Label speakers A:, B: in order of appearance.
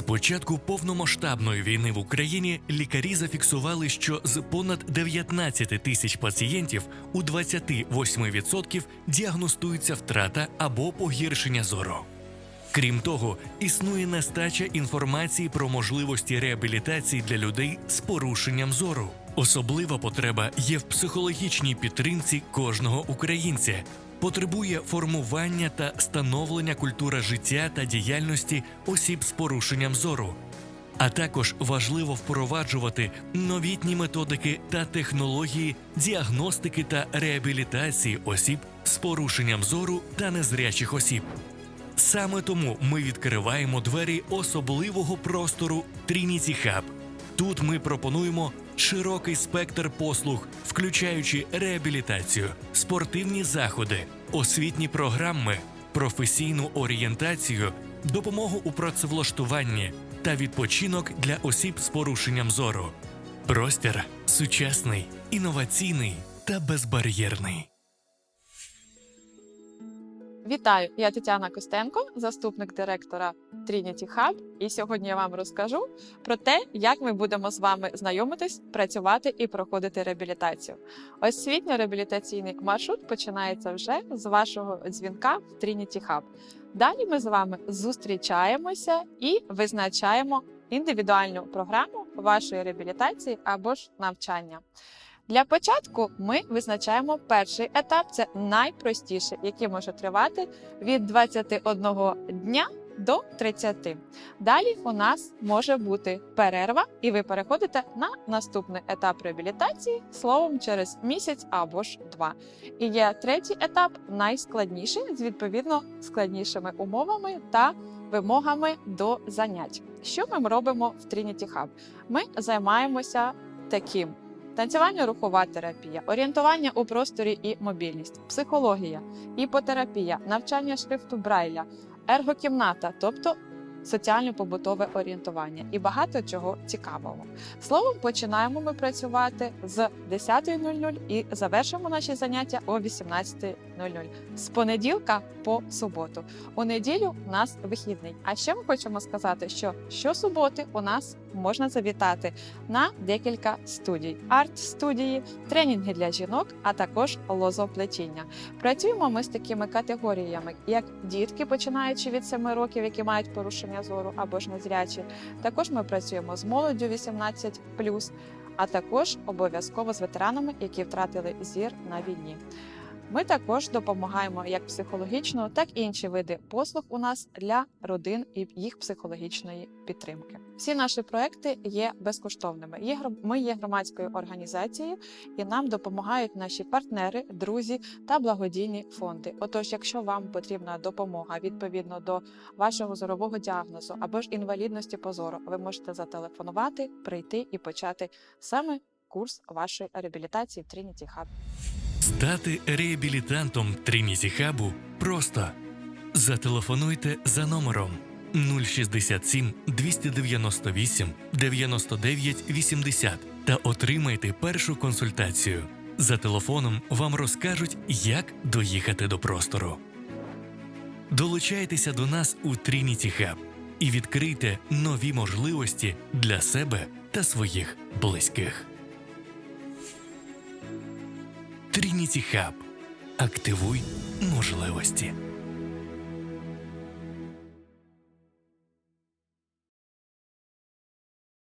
A: початку повномасштабної війни в Україні лікарі зафіксували, що з понад 19 тисяч пацієнтів у 28% діагностується втрата або погіршення зору. Крім того, існує нестача інформації про можливості реабілітації для людей з порушенням зору. Особлива потреба є в психологічній підтримці кожного українця. Потребує формування та становлення культури життя та діяльності осіб з порушенням зору. А також важливо впроваджувати новітні методики та технології діагностики та реабілітації осіб з порушенням зору та незрячих осіб. Саме тому ми відкриваємо двері особливого простору Trinity Hub. Тут ми пропонуємо широкий спектр послуг, включаючи реабілітацію, спортивні заходи, освітні програми, професійну орієнтацію, допомогу у працевлаштуванні та відпочинок для осіб з порушенням зору. Простір сучасний, інноваційний та безбар'єрний.
B: Вітаю, я Тетяна Костенко, заступник директора Trinity Hub. І сьогодні я вам розкажу про те, як ми будемо з вами знайомитись, працювати і проходити реабілітацію. Освітньо-реабілітаційний маршрут починається вже з вашого дзвінка в Trinity Hub. Далі ми з вами зустрічаємося і визначаємо індивідуальну програму вашої реабілітації або ж навчання. Для початку ми визначаємо перший етап це найпростіший, який може тривати від 21 дня до 30. Далі у нас може бути перерва, і ви переходите на наступний етап реабілітації словом через місяць або ж два. І є третій етап, найскладніший з відповідно складнішими умовами та вимогами до занять. Що ми робимо в Trinity Hub? Ми займаємося таким. Танцювання рухова терапія, орієнтування у просторі і мобільність, психологія, іпотерапія, навчання шрифту Брайля, ергокімната, тобто соціально-побутове орієнтування і багато чого цікавого. Словом, починаємо ми працювати з 10.00 і завершимо наші заняття о 18.00 з понеділка по суботу. У неділю у нас вихідний. А ще ми хочемо сказати, що щосуботи у нас можна завітати на декілька студій: арт-студії, тренінги для жінок, а також лозоплетіння. Працюємо ми з такими категоріями, як дітки, починаючи від 7 років, які мають порушення зору або ж незрячі. Також ми працюємо з молоддю 18+, а також обов'язково з ветеранами, які втратили зір на війні. Ми також допомагаємо як психологічно, так і інші види послуг у нас для родин і їх психологічної підтримки. Всі наші проекти є безкоштовними. Ми є громадською організацією, і нам допомагають наші партнери, друзі та благодійні фонди. Отож, якщо вам потрібна допомога відповідно до вашого зорового діагнозу або ж інвалідності по зору, ви можете зателефонувати, прийти і почати саме курс вашої реабілітації в Trinity Hub.
A: Стати реабілітантом Trinity Hub просто. Зателефонуйте за номером 067 298 99 80 та отримайте першу консультацію. За телефоном вам розкажуть, як доїхати до простору. Долучайтеся до нас у Trinity Hub і відкрийте нові можливості для себе та своїх близьких. Trinity Hub. Активуй можливості.